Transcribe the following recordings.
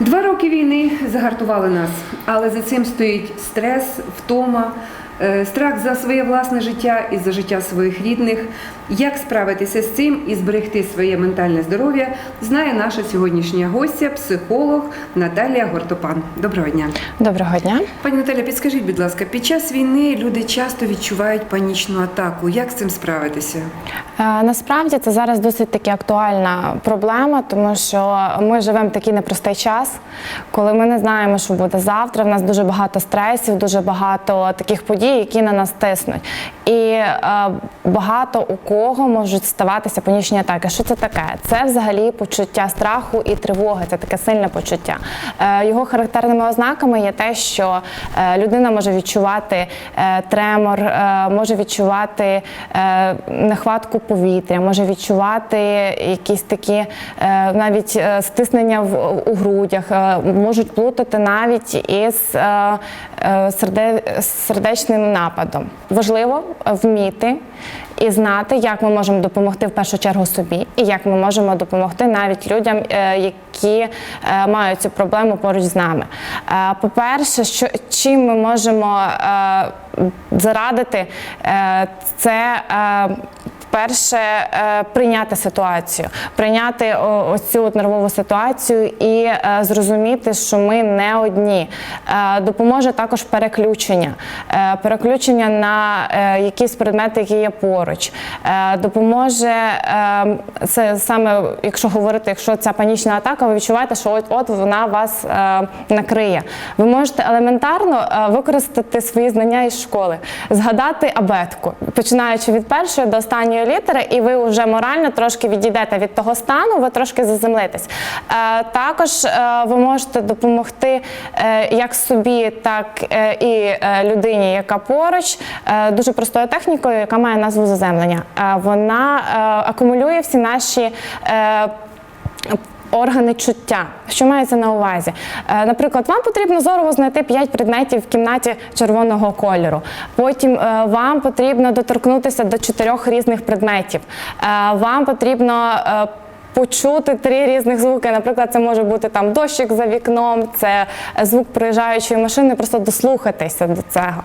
Два роки війни загартували нас, але за цим стоїть стрес, втома, страх за своє власне життя і за життя своїх рідних. Як справитися з цим і зберегти своє ментальне здоров'я, знає наша сьогоднішня гостя, психолог Наталія Гортопан. Доброго дня. Доброго дня. Пані Наталя, підскажіть, будь ласка, під час війни люди часто відчувають панічну атаку. Як з цим справитися? Е, Насправді це зараз досить таки актуальна проблема, тому що ми живемо в такий непростий час, коли ми не знаємо, що буде завтра. В нас дуже багато стресів, дуже багато таких подій, які на нас тиснуть. І е, багато у кого можуть ставатися панічні атаки. Що це таке? Це взагалі почуття страху і тривоги. Це таке сильне почуття. Е, його характерними ознаками є те, що е, людина може відчувати е, тремор, е, може відчувати е, нехватку повітря, може відчувати якісь такі е, навіть е, стиснення в, у грудях, е, можуть плутати навіть із е, е, серде, сердечним нападом. Важливо вміти і знати, як ми можемо допомогти в першу чергу собі, і як ми можемо допомогти навіть людям, е, які е, мають цю проблему поруч з нами. Е, По-перше, що чим ми можемо зарадити, це Перше е, прийняти ситуацію, прийняти о- ось цю нервову ситуацію і е, зрозуміти, що ми не одні. Е, Допоможе також переключення, переключення на якісь предмети, які є поруч. Допоможе це саме, якщо говорити, якщо ця панічна атака, ви відчуваєте, що от, от вона вас накриє. Ви можете елементарно використати свої знання із школи, згадати абетку, починаючи від першої до останньої літери, і ви вже морально трошки відійдете від того стану, ви трошки заземлитесь. Е, Також е, ви можете допомогти е, як собі, так і людині, яка поруч, дуже простою технікою, яка має назву заземлення. Вона акумулює всі наші. Органи чуття, що мається на увазі? Е, Наприклад, вам потрібно зорово знайти 5 предметів в кімнаті червоного кольору. Потім е, вам потрібно доторкнутися до чотирьох різних предметів. Е, Вам потрібно Почути три різних звуки. Наприклад, це може бути там дощик за вікном, це звук проїжджаючої машини, просто дослухатися до цього.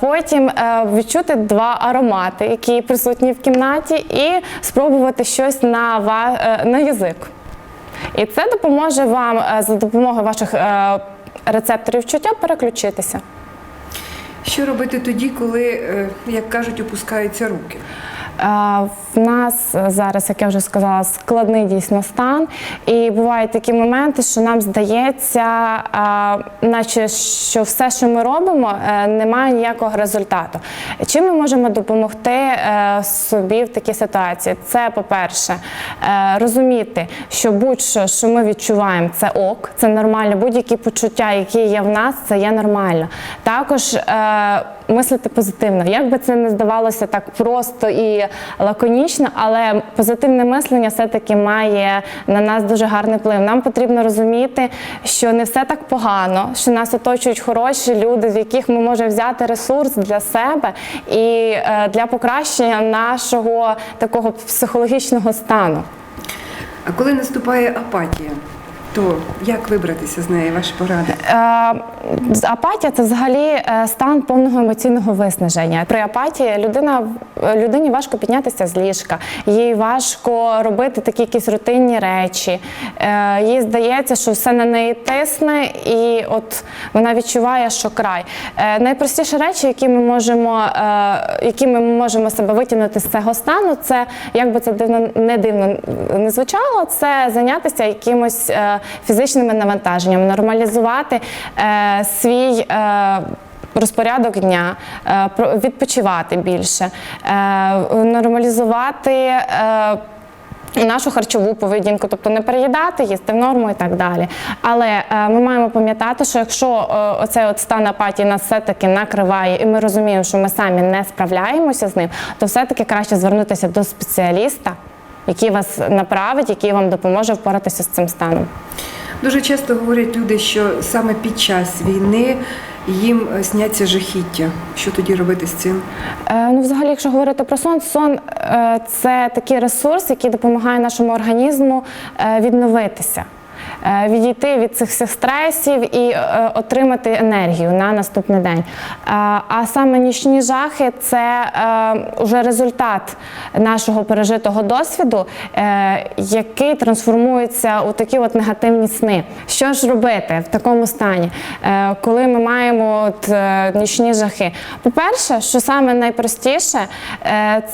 Потім відчути два аромати, які присутні в кімнаті, і спробувати щось на, на язик. І це допоможе вам е, за допомогою ваших е, рецепторів чуття переключитися. Що робити тоді, коли, е, як кажуть, опускаються руки? Е, В нас зараз, як я вже сказала, складний дійсно стан, і бувають такі моменти, що нам здається, е, наче що все, що ми робимо, е, не має ніякого результату. Чим ми можемо допомогти е, собі в такій ситуації? Це, по-перше, е, розуміти, що будь-що, що ми відчуваємо, це ок, це нормально. Будь-які почуття, які є в нас, це є нормально. Також е, мислити позитивно. Як би це не здавалося так просто і лаконічно, але позитивне мислення все-таки має на нас дуже гарний вплив. Нам потрібно розуміти, що не все так погано, що нас оточують хороші люди, з яких ми можемо взяти ресурс для себе і е, для покращення нашого такого психологічного стану. А коли наступає апатія, то як вибратися з неї? Ваші поради? Е, Апатія це взагалі е, стан повного емоційного виснаження. При апатії людина людині важко піднятися з ліжка, їй важко робити такі якісь рутинні речі. Е, Їй здається, що все на неї тисне, і от вона відчуває, що край. Найпростіші речі, які ми можемо, які ми можемо себе витягнути з цього стану, це як би це дивно не дивно не звучало, це зайнятися якимось фізичними навантаженням, нормалізувати е, свій. е, Розпорядок дня, е, відпочивати більше, е, нормалізувати е, нашу харчову поведінку, тобто не переїдати, їсти в норму і так далі. Але ми маємо пам'ятати, що якщо оцей от стан апатії нас все-таки накриває, і ми розуміємо, що ми самі не справляємося з ним, то все-таки краще звернутися до спеціаліста, який вас направить, який вам допоможе впоратися з цим станом. Дуже часто говорять люди, що саме під час війни їм е, сняться жахіття. Що тоді робити з цим? Е, Ну, взагалі, якщо говорити про сон, сон е, це такий ресурс, який допомагає нашому організму е, відновитися. Е, відійти від цих стресів і е, отримати енергію на наступний день. Е, А саме нічні жахи це вже результат нашого пережитого досвіду, який трансформується у такі от негативні сни. Що ж робити в такому стані, коли ми маємо от, нічні жахи? По-перше, що саме найпростіше,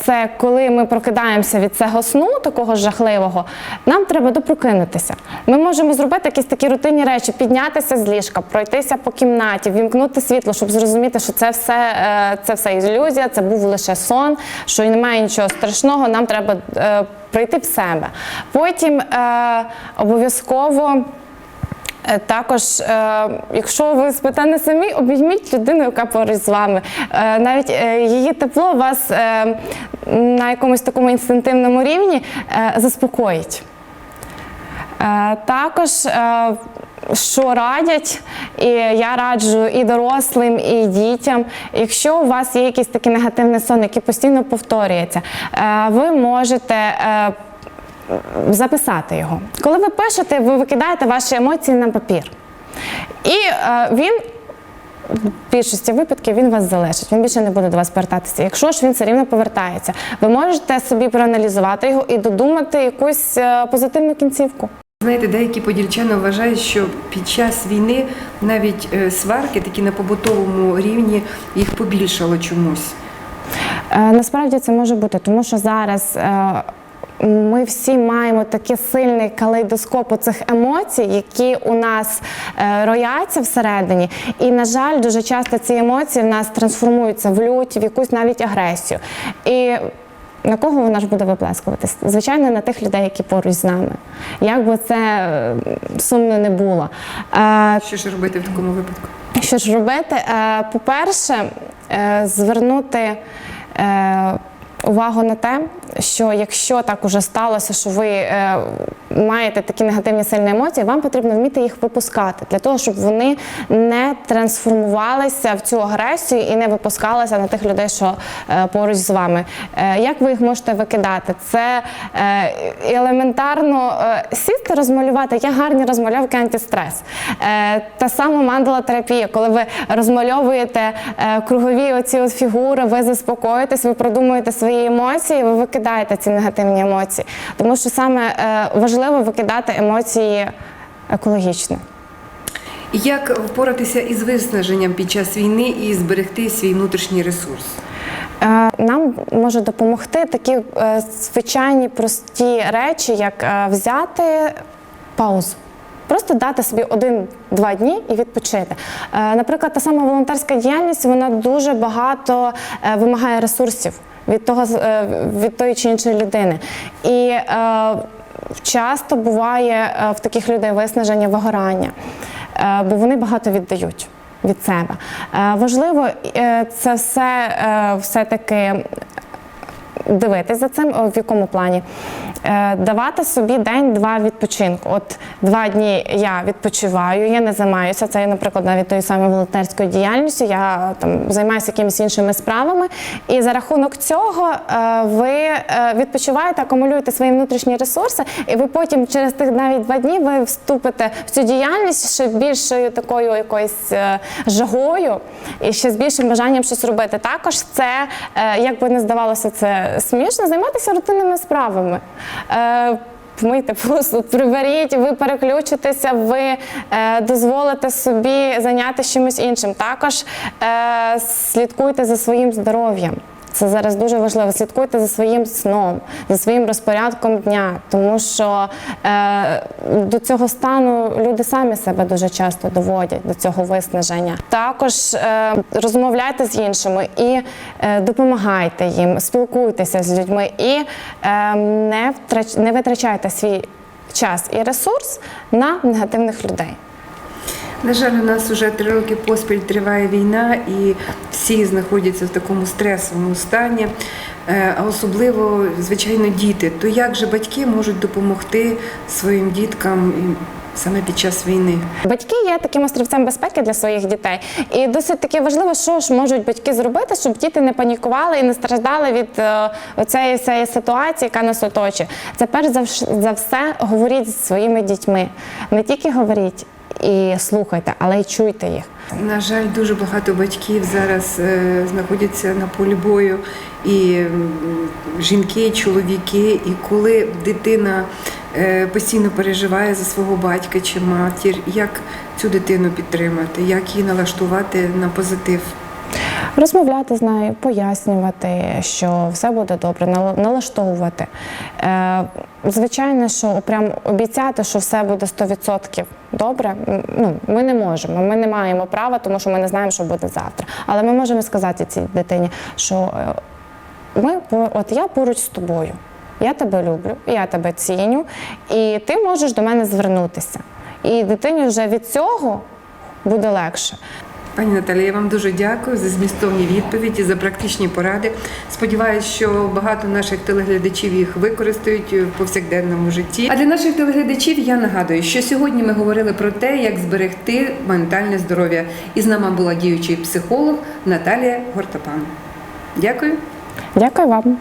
це коли ми прокидаємося від цього сну, такого жахливого, нам треба допрокинутися. Ми зробити якісь такі рутинні речі, піднятися з ліжка, пройтися по кімнаті, вімкнути світло, щоб зрозуміти, що це все, е, це все ілюзія, це був лише сон, що немає нічого страшного, нам треба е, прийти в себе. Потім е, обов'язково. Також, якщо ви спите не самі, обійміть людину, яка поруч з вами. Навіть її тепло вас на якомусь такому інстинктивному рівні заспокоїть. Е, Також, е, що радять, і я раджу і дорослим, і дітям. Якщо у вас є якийсь такий негативний сон, який постійно повторюється, е, ви можете. записати його. Коли ви пишете, ви викидаєте ваші емоції на папір. І е, він. В більшості випадків він вас залишить, він більше не буде до вас повертатися. Якщо ж він все рівно повертається, ви можете собі проаналізувати його і додумати якусь позитивну кінцівку. Знаєте, деякі подільчани вважають, що під час війни навіть е, сварки, такі на побутовому рівні, їх побільшало чомусь. Е, Насправді це може бути, тому що зараз. е, Ми всі маємо такий сильний калейдоскоп цих емоцій, які у нас рояться всередині. І, на жаль, дуже часто ці емоції в нас трансформуються в лють, в якусь навіть агресію. І на кого вона ж буде виплескуватись? Звичайно, на тих людей, які поруч з нами. Як би це сумно не було. Е, Що ж робити в такому випадку? що ж робити? Е, По-перше, е, звернути увагу на те, що якщо так уже сталося, що ви е, маєте такі негативні сильні емоції, вам потрібно вміти їх випускати для того, щоб вони не трансформувалися в цю агресію і не випускалися на тих людей, що е, поруч з вами. Е, Як ви їх можете викидати? Це е, елементарно е, сісти, розмалювати. Є гарні розмальовки антистрес. Е, Та сама мандала терапія, коли ви розмальовуєте е, кругові оці от фігури, ви заспокоїтесь, ви продумуєте свої емоції, ви викидаєте ці негативні емоції. Тому що саме е, важливо викидати емоції екологічно. Як впоратися із виснаженням під час війни і зберегти свій внутрішній ресурс? Е, Нам може допомогти такі е, звичайні прості речі, як взяти паузу. Просто дати собі один-два дні і відпочити. Е, Наприклад, та сама волонтерська діяльність вона дуже багато е, вимагає ресурсів від того е, від тої чи іншої людини. І часто буває в таких людей виснаження, вигорання, бо вони багато віддають від себе. Важливо це все е, все-таки дивитись за цим, в якому плані. Е, Давати собі день-два відпочинку. От два дні я відпочиваю, я не займаюся. Це, наприклад, навіть тою самою волонтерською діяльністю. Я там займаюся якимись іншими справами. І за рахунок цього е, ви е, відпочиваєте, акумулюєте свої внутрішні ресурси, і ви потім через тих навіть два дні ви вступите в цю діяльність ще більшою такою якоюсь е, жагою і ще з більшим бажанням щось робити. Також це, е, як би не здавалося, це смішно, займатися рутинними справами. Е, Вмийте посуд, приберіть, ви переключитеся, ви е, дозволите собі зайнятися чимось іншим. Також е, слідкуйте за своїм здоров'ям. Це зараз дуже важливо. Слідкуйте за своїм сном, за своїм розпорядком дня, тому що е, до цього стану люди самі себе дуже часто доводять до цього виснаження. Також е, розмовляйте з іншими і е, допомагайте їм, спілкуйтеся з людьми і е, не, втрач, не витрачайте свій час і ресурс на негативних людей. На жаль, у нас вже три роки поспіль триває війна, і всі знаходяться в такому стресовому стані, Е, а особливо, звичайно, діти. То як же батьки можуть допомогти своїм діткам саме під час війни. Батьки є таким острівцем безпеки для своїх дітей, і досить таки важливо, що ж можуть батьки зробити, щоб діти не панікували і не страждали від е, цієї цієї ситуації, яка нас оточує. Це перш за все говоріть зі своїми дітьми. Не тільки говоріть і слухайте, але й чуйте їх. На жаль, дуже багато батьків зараз е, знаходяться на полі бою, і жінки, і чоловіки. І коли дитина е, постійно переживає за свого батька чи матір, як цю дитину підтримати, як її налаштувати на позитив? Розмовляти з нею, пояснювати, що все буде добре, нал- налаштовувати. Е, звичайно, що прям обіцяти, що все буде 100% добре, ну, ми не можемо. Ми не маємо права, тому що ми не знаємо, що буде завтра. Але ми можемо сказати цій дитині, що е, ми, от я поруч з тобою. Я тебе люблю, я тебе ціню, і ти можеш до мене звернутися. І дитині вже від цього буде легше. Пані Наталі, я вам дуже дякую за змістовні відповіді, за практичні поради. Сподіваюсь, що багато наших телеглядачів їх використають в повсякденному житті. А для наших телеглядачів я нагадую, що сьогодні ми говорили про те, як зберегти ментальне здоров'я. І з нами була діючий психолог Наталія Гортапан. Дякую. Дякую вам.